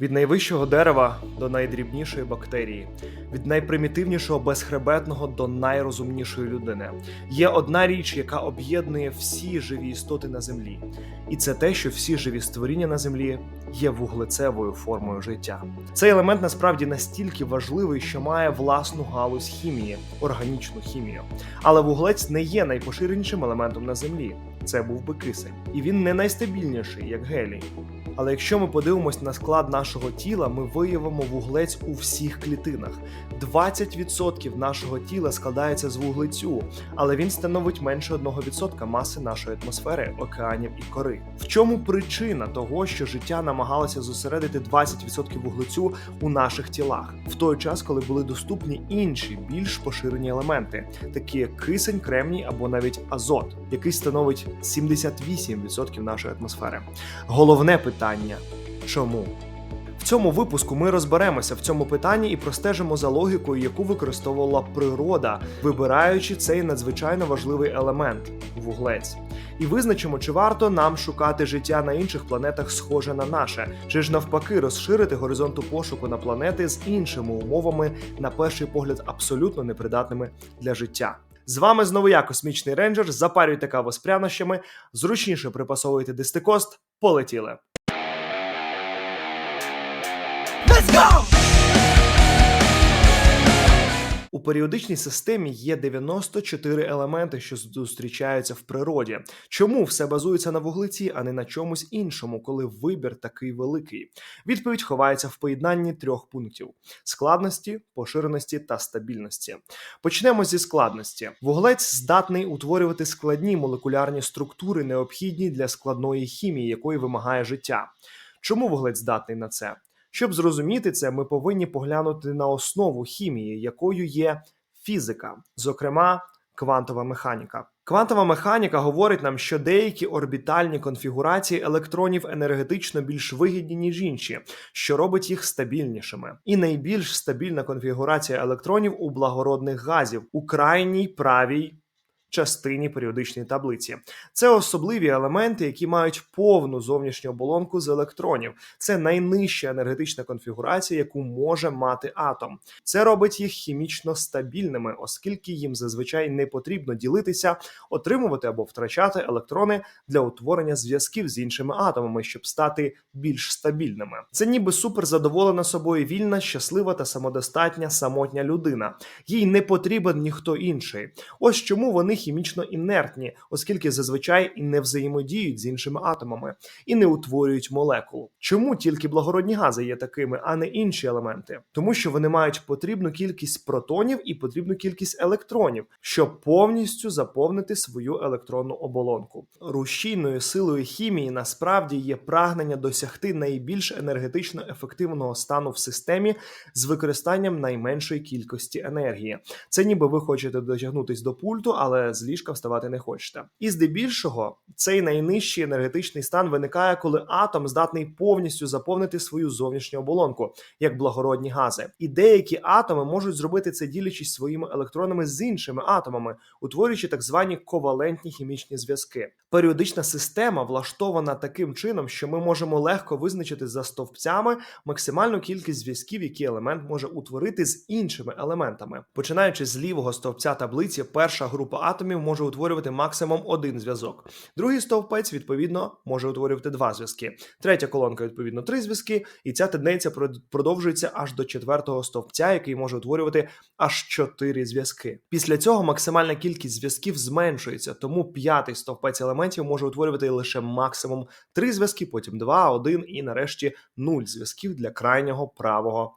Від найвищого дерева до найдрібнішої бактерії, від найпримітивнішого безхребетного до найрозумнішої людини. Є одна річ, яка об'єднує всі живі істоти на землі, і це те, що всі живі створіння на землі є вуглецевою формою життя. Цей елемент насправді настільки важливий, що має власну галузь хімії, органічну хімію. Але вуглець не є найпоширенішим елементом на землі. Це був би кисень, і він не найстабільніший, як гелій. Але якщо ми подивимось на склад нашого тіла, ми виявимо вуглець у всіх клітинах. 20% нашого тіла складається з вуглецю, але він становить менше 1% маси нашої атмосфери, океанів і кори. В чому причина того, що життя намагалося зосередити 20% вуглецю у наших тілах, в той час, коли були доступні інші більш поширені елементи, такі як кисень, кремній або навіть азот, який становить 78% нашої атмосфери. Головне питання чому? В цьому випуску ми розберемося в цьому питанні і простежимо за логікою, яку використовувала природа, вибираючи цей надзвичайно важливий елемент вуглець. І визначимо, чи варто нам шукати життя на інших планетах, схоже на наше, чи ж навпаки розширити горизонту пошуку на планети з іншими умовами, на перший погляд, абсолютно непридатними для життя. З вами знову я, космічний рейнджер. Запарюйте каву з прянощами, зручніше припасовуйте дистикост. Полетіли. У періодичній системі є 94 елементи, що зустрічаються в природі. Чому все базується на вуглеці, а не на чомусь іншому, коли вибір такий великий? Відповідь ховається в поєднанні трьох пунктів: складності, поширеності та стабільності. Почнемо зі складності. Вуглець здатний утворювати складні молекулярні структури, необхідні для складної хімії, якої вимагає життя. Чому вуглець здатний на це? Щоб зрозуміти це, ми повинні поглянути на основу хімії, якою є фізика, зокрема квантова механіка. Квантова механіка говорить нам, що деякі орбітальні конфігурації електронів енергетично більш вигідні, ніж інші, що робить їх стабільнішими. І найбільш стабільна конфігурація електронів у благородних газів у крайній правій. Частині періодичної таблиці це особливі елементи, які мають повну зовнішню оболонку з електронів. Це найнижча енергетична конфігурація, яку може мати атом. Це робить їх хімічно стабільними, оскільки їм зазвичай не потрібно ділитися, отримувати або втрачати електрони для утворення зв'язків з іншими атомами, щоб стати більш стабільними. Це ніби суперзадоволена собою вільна, щаслива та самодостатня самотня людина. Їй не потрібен ніхто інший. Ось чому вони хімічно інертні, оскільки зазвичай і не взаємодіють з іншими атомами і не утворюють молекул. Чому тільки благородні гази є такими, а не інші елементи? Тому що вони мають потрібну кількість протонів і потрібну кількість електронів, щоб повністю заповнити свою електронну оболонку. Рушійною силою хімії насправді є прагнення досягти найбільш енергетично ефективного стану в системі з використанням найменшої кількості енергії. Це ніби ви хочете дотягнутись до пульту, але з ліжка вставати не хочете. І здебільшого цей найнижчий енергетичний стан виникає, коли атом здатний повністю заповнити свою зовнішню оболонку, як благородні гази. І деякі атоми можуть зробити це ділячись своїми електронами з іншими атомами, утворюючи так звані ковалентні хімічні зв'язки. Періодична система влаштована таким чином, що ми можемо легко визначити за стовпцями максимальну кількість зв'язків, які елемент може утворити з іншими елементами. Починаючи з лівого стовпця таблиці, перша група атомів може утворювати максимум один зв'язок. Другий стовпець, відповідно, може утворювати два зв'язки. Третя колонка, відповідно, три зв'язки, і ця тенденція продовжується аж до четвертого стовпця, який може утворювати аж чотири зв'язки. Після цього максимальна кількість зв'язків зменшується, тому п'ятий стовпець елементів може утворювати лише максимум три зв'язки, потім два, один і нарешті нуль зв'язків для крайнього правого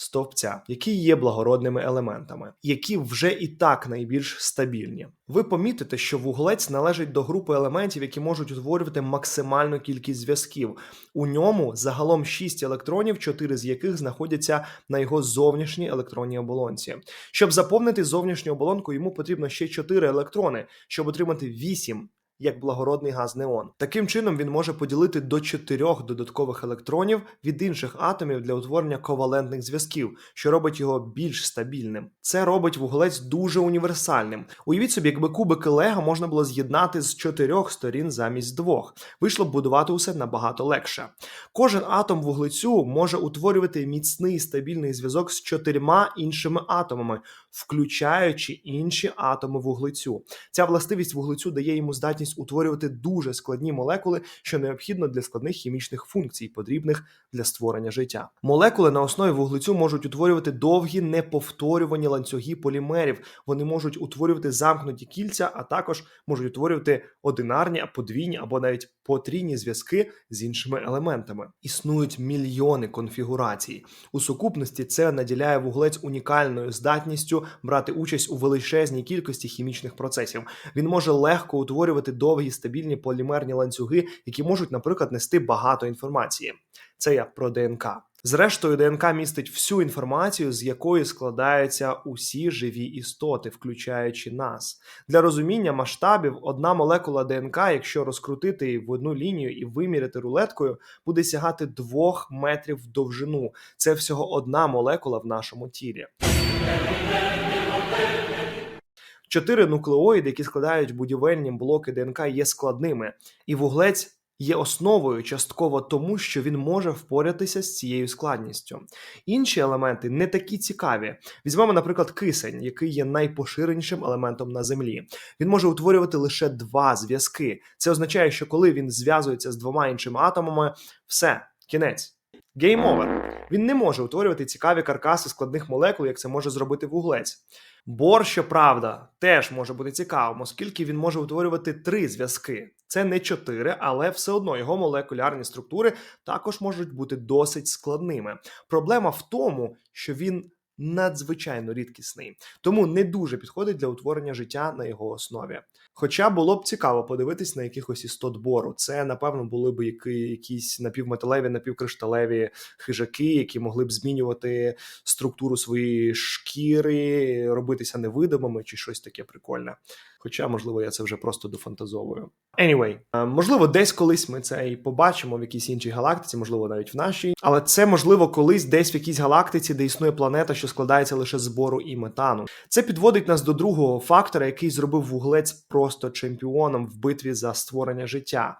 стовпця, які є благородними елементами, які вже і так найбільш стабільні. Ви помітите, що вуглець належить до групи елементів, які можуть утворювати максимальну кількість зв'язків. У ньому загалом 6 електронів, 4 з яких знаходяться на його зовнішній електронній оболонці. Щоб заповнити зовнішню оболонку, йому потрібно ще 4 електрони, щоб отримати 8 як благородний газ неон. Таким чином він може поділити до чотирьох додаткових електронів від інших атомів для утворення ковалентних зв'язків, що робить його більш стабільним. Це робить вуглець дуже універсальним. Уявіть собі, якби кубики Лего можна було з'єднати з чотирьох сторін замість двох. Вийшло б будувати усе набагато легше. Кожен атом вуглецю може утворювати міцний стабільний зв'язок з чотирма іншими атомами, включаючи інші атоми вуглецю. Ця властивість вуглецю дає йому здатність утворювати дуже складні молекули, що необхідно для складних хімічних функцій, потрібних для створення життя. Молекули на основі вуглецю можуть утворювати довгі неповторювані ланцюги полімерів. Вони можуть утворювати замкнуті кільця, а також можуть утворювати одинарні, подвійні або навіть потрійні зв'язки з іншими елементами. Існують мільйони конфігурацій. У сукупності це наділяє вуглець унікальною здатністю брати участь у величезній кількості хімічних процесів. Він може легко утворювати довгі стабільні полімерні ланцюги, які можуть, наприклад, нести багато інформації. Це я про ДНК. Зрештою, ДНК містить всю інформацію, з якої складаються усі живі істоти, включаючи нас. Для розуміння масштабів одна молекула ДНК, якщо розкрутити її в одну лінію і виміряти рулеткою, буде сягати 2 метрів в довжину. Це всього одна молекула в нашому тілі. Чотири нуклеоїди, які складають будівельні блоки ДНК, є складними, і вуглець є основою частково тому, що він може впоратися з цією складністю. Інші елементи не такі цікаві. Візьмемо, наприклад, кисень, який є найпоширенішим елементом на землі. Він може утворювати лише два зв'язки. Це означає, що коли він зв'язується з двома іншими атомами, все, кінець. Game over. Він не може утворювати цікаві каркаси складних молекул, як це може зробити вуглець. Бор, щоправда, теж може бути цікавим, оскільки він може утворювати три зв'язки. Це не чотири, але все одно його молекулярні структури також можуть бути досить складними. Проблема в тому, що він надзвичайно рідкісний, тому не дуже підходить для утворення життя на його основі. Хоча було б цікаво подивитись на якихось істот бору. Це, напевно, були б які, якісь напівметалеві, напівкришталеві хижаки, які могли б змінювати структуру своєї шкіри, робитися невидимими чи щось таке прикольне. Хоча, можливо, я це вже просто дофантазовую. Anyway, е, можливо, десь колись ми це і побачимо в якійсь іншій галактиці, можливо, навіть в нашій. Але це можливо колись десь в якійсь галактиці, де існує планета, що складається лише з бору і метану. Це підводить нас до другого фактора, який зробив вуглець просто чемпіоном в битві за створення життя.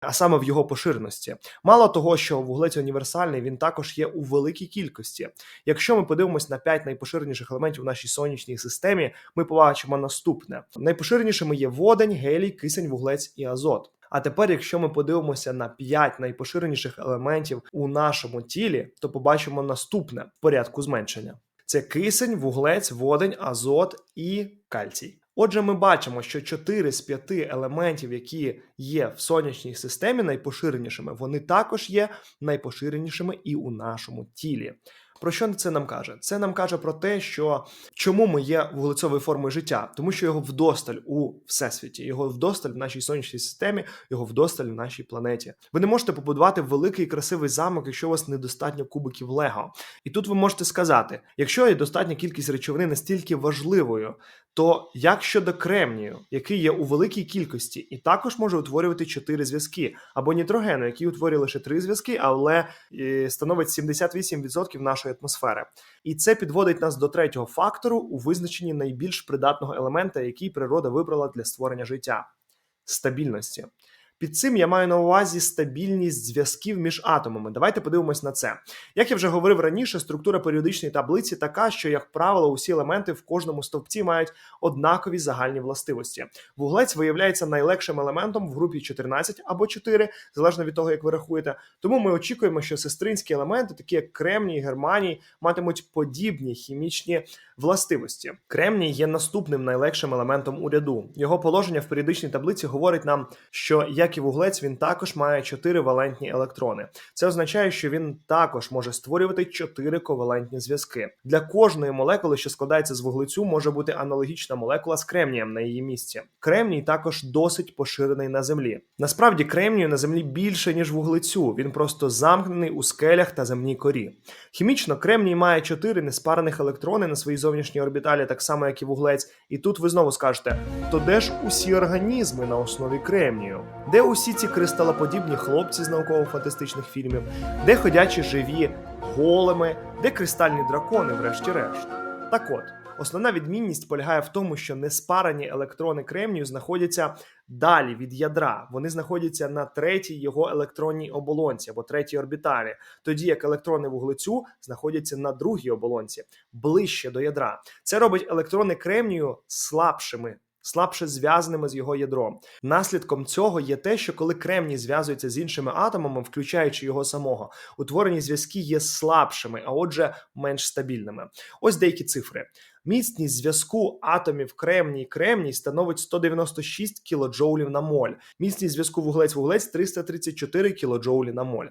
А саме в його поширеності. Мало того, що вуглець універсальний, він також є у великій кількості. Якщо ми подивимось на 5 найпоширеніших елементів в нашій сонячній системі, ми побачимо наступне: найпоширенішими є водень, гелій, кисень, вуглець і азот. А тепер, якщо ми подивимося на 5 найпоширеніших елементів у нашому тілі, то побачимо наступне в порядку зменшення: це кисень, вуглець, водень, азот і кальцій. Отже, ми бачимо, що 4 з 5 елементів, які є в сонячній системі, найпоширенішими, вони також є найпоширенішими і у нашому тілі. Про що це нам каже? Це нам каже про те, що чому ми є вуглецовою формою життя, тому що його вдосталь у всесвіті, його вдосталь в нашій сонячній системі, його вдосталь в нашій планеті. Ви не можете побудувати великий красивий замок, якщо у вас недостатньо кубиків Лего. І тут ви можете сказати: якщо є достатня кількість речовини настільки важливою, то як щодо кремнію, який є у великій кількості, і також може утворювати чотири зв'язки, або нітрогену, який утворює лише три зв'язки, але е, становить 78% нашої атмосфери. І це підводить нас до третього фактору у визначенні найбільш придатного елемента, який природа вибрала для створення життя стабільності. Під цим я маю на увазі стабільність зв'язків між атомами. Давайте подивимось на це. Як я вже говорив раніше, структура періодичної таблиці така, що, як правило, усі елементи в кожному стовпці мають однакові загальні властивості. Вуглець виявляється найлегшим елементом в групі 14 або 4, залежно від того, як ви рахуєте. Тому ми очікуємо, що сестринські елементи, такі як кремній і германій, матимуть подібні хімічні властивості. Кремній є наступним найлегшим елементом у ряду. Його положення в періодичній таблиці говорить нам, що як як і вуглець, він також має 4 валентні електрони. Це означає, що він також може створювати 4 ковалентні зв'язки. Для кожної молекули, що складається з вуглецю, може бути аналогічна молекула з кремнієм на її місці. Кремній також досить поширений на землі. Насправді, кремнію на землі більше ніж вуглецю. Він просто замкнений у скелях та земній корі. Хімічно кремній має 4 неспарених електрони на своїй зовнішній орбіталі, так само як і вуглець. І тут ви знову скажете: то де ж усі організми на основі кремнію? Де усі ці кристалоподібні хлопці з науково-фантастичних фільмів, де ходячі живі големи, де кристальні дракони, врешті-решт? Так от, основна відмінність полягає в тому, що неспарані електрони кремнію знаходяться далі від ядра. Вони знаходяться на третій його електронній оболонці або третій орбіталі, тоді як електрони вуглецю знаходяться на другій оболонці, ближче до ядра. Це робить електрони кремнію слабшими. Слабше зв'язаними з його ядром. Наслідком цього є те, що коли кремній зв'язується з іншими атомами, включаючи його самого, утворені зв'язки є слабшими, а отже, менш стабільними. Ось деякі цифри. Міцність зв'язку атомів кремній кремній становить 196 кДж на моль. Міцність зв'язку вуглець-вуглець 334 кДж на моль.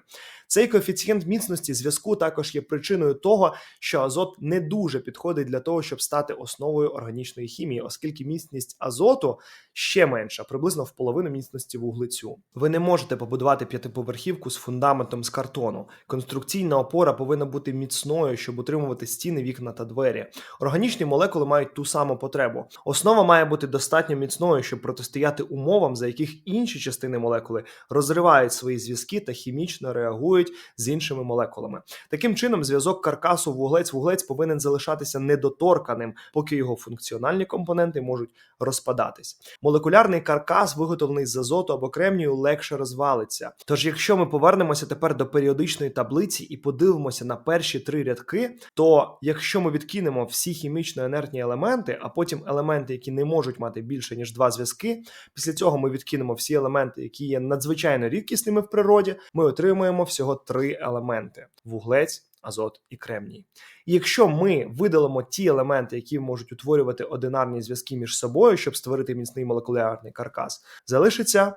Цей коефіцієнт міцності зв'язку також є причиною того, що азот не дуже підходить для того, щоб стати основою органічної хімії, оскільки міцність азоту ще менша, приблизно в половину міцності вуглецю. Ви не можете побудувати п'ятиповерхівку з фундаментом з картону. Конструкційна опора повинна бути міцною, щоб утримувати стіни, вікна та двері. Органічні молекули мають ту саму потребу. Основа має бути достатньо міцною, щоб протистояти умовам, за яких інші частини молекули розривають свої зв'язки та хімічно реагують з іншими молекулами. Таким чином, зв'язок каркасу вуглець-вуглець повинен залишатися недоторканим, поки його функціональні компоненти можуть розпадатись. Молекулярний каркас, виготовлений з азоту або кремнію, легше розвалиться. Тож, якщо ми повернемося тепер до періодичної таблиці і подивимося на перші три рядки, то якщо ми відкинемо всі хімічно інертні елементи, а потім елементи, які не можуть мати більше ніж два зв'язки, після цього ми відкинемо всі елементи, які є надзвичайно рідкісними в природі, ми отримуємо всього три елементи: вуглець. Азот і кремній. І якщо ми видалимо ті елементи, які можуть утворювати одинарні зв'язки між собою, щоб створити міцний молекулярний каркас, залишиться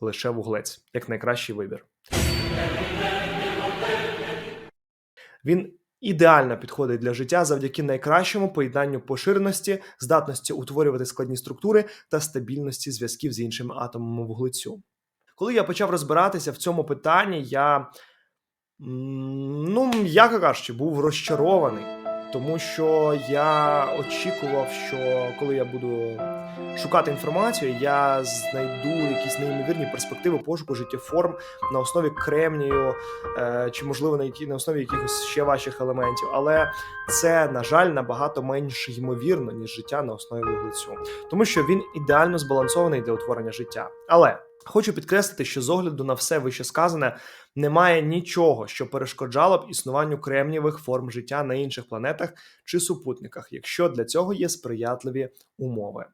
лише вуглець як найкращий вибір. Він ідеально підходить для життя завдяки найкращому поєднанню поширеності, здатності утворювати складні структури та стабільності зв'язків з іншими атомами вуглецю. Коли я почав розбиратися в цьому питанні, я ну, м'яко кажучи, був розчарований, тому що я очікував, що коли я буду шукати інформацію, я знайду якісь неймовірні перспективи пошуку життєформ на основі кремнію, е, чи можливо на які на основі якихось ще ваших елементів. Але це, на жаль, набагато менш ймовірно, ніж життя на основі вуглецю, тому що він ідеально збалансований для утворення життя. Але Хочу підкреслити, що з огляду на все вище сказане, немає нічого, що перешкоджало б існуванню кремнієвих форм життя на інших планетах чи супутниках, якщо для цього є сприятливі умови.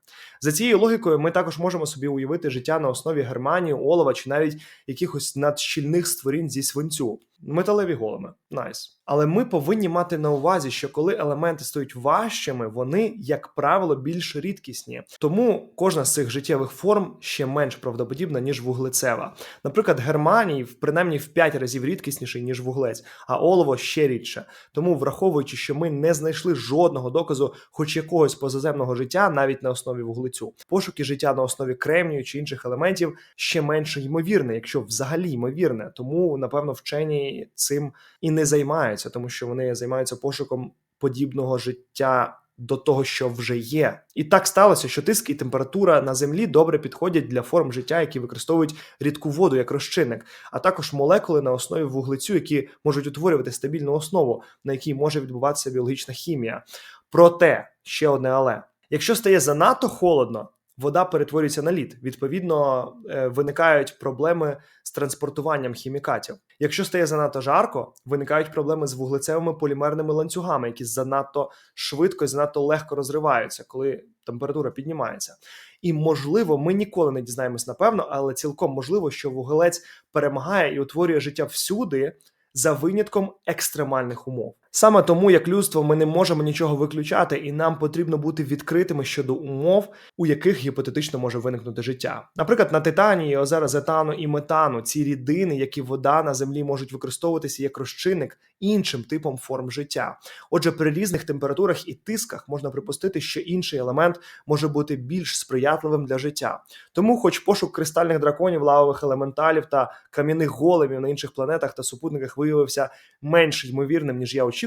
За цією логікою, ми також можемо собі уявити життя на основі германії, олова чи навіть якихось надщільних створінь зі свинцю. Металеві голими, найс. Але ми повинні мати на увазі, що коли елементи стають важчими, вони, як правило, більш рідкісні. Тому кожна з цих життєвих форм ще менш правдоподібна, ніж вуглецева. Наприклад, германій принаймні в 5 разів рідкісніший, ніж вуглець, а олово ще рідше. Тому, враховуючи, що ми не знайшли жодного доказу, хоч якогось позаземного життя, навіть на основі вуглецю, пошуки життя на основі кремнію чи інших елементів ще менше ймовірне, якщо взагалі ймовірне. Тому, напевно, вчені цим і не займаються, тому що вони займаються пошуком подібного життя. До того, що вже є, і так сталося, що тиск і температура на землі добре підходять для форм життя, які використовують рідку воду як розчинник, а також молекули на основі вуглецю, які можуть утворювати стабільну основу, на якій може відбуватися біологічна хімія. Проте ще одне, але якщо стає занадто холодно, вода перетворюється на лід. Відповідно, виникають проблеми з транспортуванням хімікатів. Якщо стає занадто жарко, виникають проблеми з вуглецевими полімерними ланцюгами, які занадто швидко і занадто легко розриваються, коли температура піднімається. І можливо, ми ніколи не дізнаємось напевно, але цілком можливо, що вуглець перемагає і утворює життя всюди. За винятком екстремальних умов. Саме тому, як людство, ми не можемо нічого виключати, і нам потрібно бути відкритими щодо умов, у яких гіпотетично може виникнути життя. Наприклад, на Титані є озера зетану і метану, ці рідини, які вода на землі можуть використовуватися як розчинник іншим типом форм життя. Отже, при різних температурах і тисках можна припустити, що інший елемент може бути більш сприятливим для життя. Тому, хоч пошук кристальних драконів, лавових елементалів та кам'яних големів на інших планетах та супутниках виявився менш ймовірним, ніж я очікував,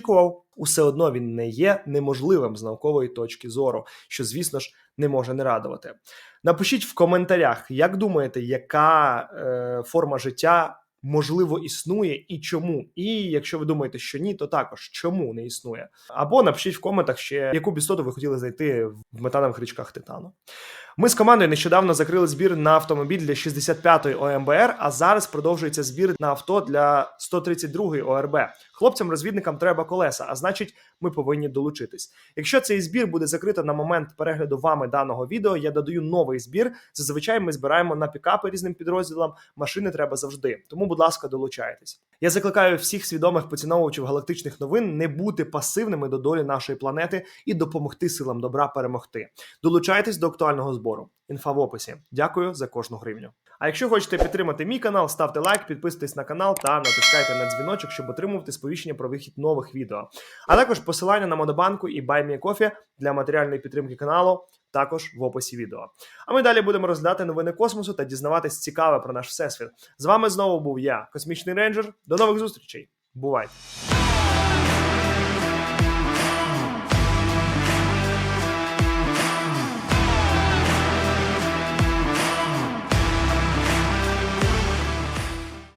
усе одно він не є неможливим з наукової точки зору, що, звісно ж, не може не радувати. Напишіть в коментарях, як думаєте, яка е, форма життя можливо існує і чому. І якщо ви думаєте, що ні, то також чому не існує. Або напишіть в коментах ще яку б істоту ви хотіли знайти в метанових річках титану. Ми з командою нещодавно закрили збір на автомобіль для 65-ї ОМБР, а зараз продовжується збір на авто для 132-ї ОРБ. Хлопцям-розвідникам треба колеса, а значить, ми повинні долучитись. Якщо цей збір буде закрито на момент перегляду вами даного відео, я додаю новий збір. Зазвичай ми збираємо на пікапи різним підрозділам. Машини треба завжди. Тому, будь ласка, долучайтесь. Я закликаю всіх свідомих поціновувачів галактичних новин не бути пасивними до долі нашої планети і допомогти силам добра перемогти. Долучайтесь до актуального збору. Інфа в описі. Дякую за кожну гривню. А якщо хочете підтримати мій канал, ставте лайк, підписуйтесь на канал та натискайте на дзвіночок, щоб отримувати сповіщення про вихід нових відео. А також посилання на Монобанку і BuyMeCoffee для матеріальної підтримки каналу також в описі відео. А ми далі будемо розглядати новини космосу та дізнаватись цікаве про наш всесвіт. З вами знову був я, космічний рейнджер. До нових зустрічей. Бувайте!